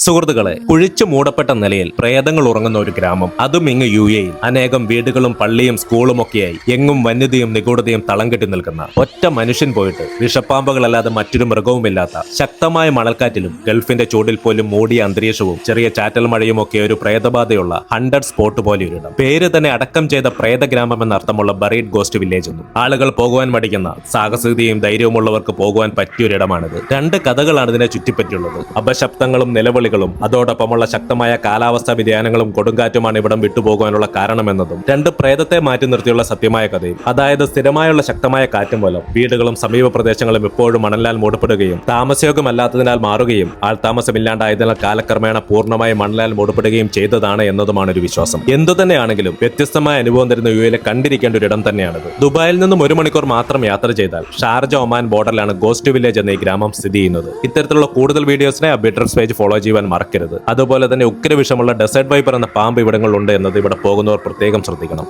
സുഹൃത്തുക്കളെ കുഴിച്ചു മൂടപ്പെട്ട നിലയിൽ പ്രേതങ്ങൾ ഉറങ്ങുന്ന ഒരു ഗ്രാമം. അതും ഇങ്ങ് യു എയിൽ അനേകം വീടുകളും പള്ളിയും സ്കൂളും ഒക്കെയായി എങ്ങും വന്യതയും നിഗൂഢതയും തളം കെട്ടി നിൽക്കുന്ന ഒറ്റ മനുഷ്യൻ പോയിട്ട് വിഷപ്പാമ്പുകളല്ലാതെ മറ്റൊരു മൃഗവുമില്ലാത്ത ശക്തമായ മണൽക്കാറ്റിലും ഗൾഫിന്റെ ചൂടിൽ പോലും മൂടിയ അന്തരീക്ഷവും ചെറിയ ചാറ്റൽ മഴയും ഒക്കെ ഒരു പ്രേതബാധയുള്ള ഹൺഡ്രഡ് സ്പോട്ട് പോലെ ഒരിടം പേര് തന്നെ അടക്കം ചെയ്ത പ്രേതഗ്രാമം എന്നർത്ഥമുള്ള ബറീഡ് ഗോസ്റ്റ് വില്ലേജ് എന്നും. ആളുകൾ പോകുവാൻ മടിക്കുന്ന സാഹസികതയും ധൈര്യവുമുള്ളവർക്ക് പോകുവാൻ പറ്റിയൊരിടമാണിത്. രണ്ട് കഥകളാണ് ഇതിനെ ചുറ്റിപ്പറ്റിയുള്ളത്. അപശബ്ദങ്ങളും നിലവിളികളും അതോടൊപ്പമുള്ള ശക്തമായ കാലാവസ്ഥാ വ്യതിയാനങ്ങളും കൊടുങ്കാറ്റുമാണ് ഇവിടം വിട്ടുപോകാനുള്ള കാരണമെന്നതും രണ്ട് പ്രേതത്തെ മാറ്റി നിർത്തിയുള്ള സത്യമായ കഥയും അതായത് സ്ഥിരമായുള്ള ശക്തമായ കാറ്റും മൂലം വീടുകളും സമീപ പ്രദേശങ്ങളും ഇപ്പോഴും മണലാൽ മൂടപ്പെടുകയും താമസയോഗമല്ലാത്തതിനാൽ മാറുകയും ആൾതാമസമില്ലാണ്ടായതിനാൽ കാലക്രമേണ പൂർണമായി മണലാൽ മൂടപ്പെടുകയും ചെയ്തതാണ് എന്നതുമാണ് ഒരു വിശ്വാസം. എന്തു തന്നെയാണെങ്കിലും വ്യത്യസ്തമായ അനുഭവം തരുന്ന യു എയിലെ കണ്ടിരിക്കേണ്ട ഒരു ഇടം തന്നെയാണിത്. ദുബായിൽ നിന്നും ഒരു മണിക്കൂർ മാത്രം യാത്ര ചെയ്താൽ ഷാർജ ഒമാൻ ബോർഡറിലാണ് ഗോസ്റ്റ് വില്ലേജ് എന്ന ഈ ഗ്രാമം സ്ഥിതി ചെയ്യുന്നത്. ഇത്തരത്തിലുള്ള കൂടുതൽ വീഡിയോസിനെ അപ്ഡേറ്റർസ് പേജ് ഫോളോ ചെയ്യുവാൻ മറക്കരുത്. അതുപോലെ തന്നെ ഉഗ്രവിഷമുള്ള ഡെസേർട്ട് വൈപ്പർ എന്ന പാമ്പ് ഇവിടങ്ങളിലുണ്ട് എന്നത് ഇവിടെ പോകുന്നവർ പ്രത്യേകം ശ്രദ്ധിക്കണം.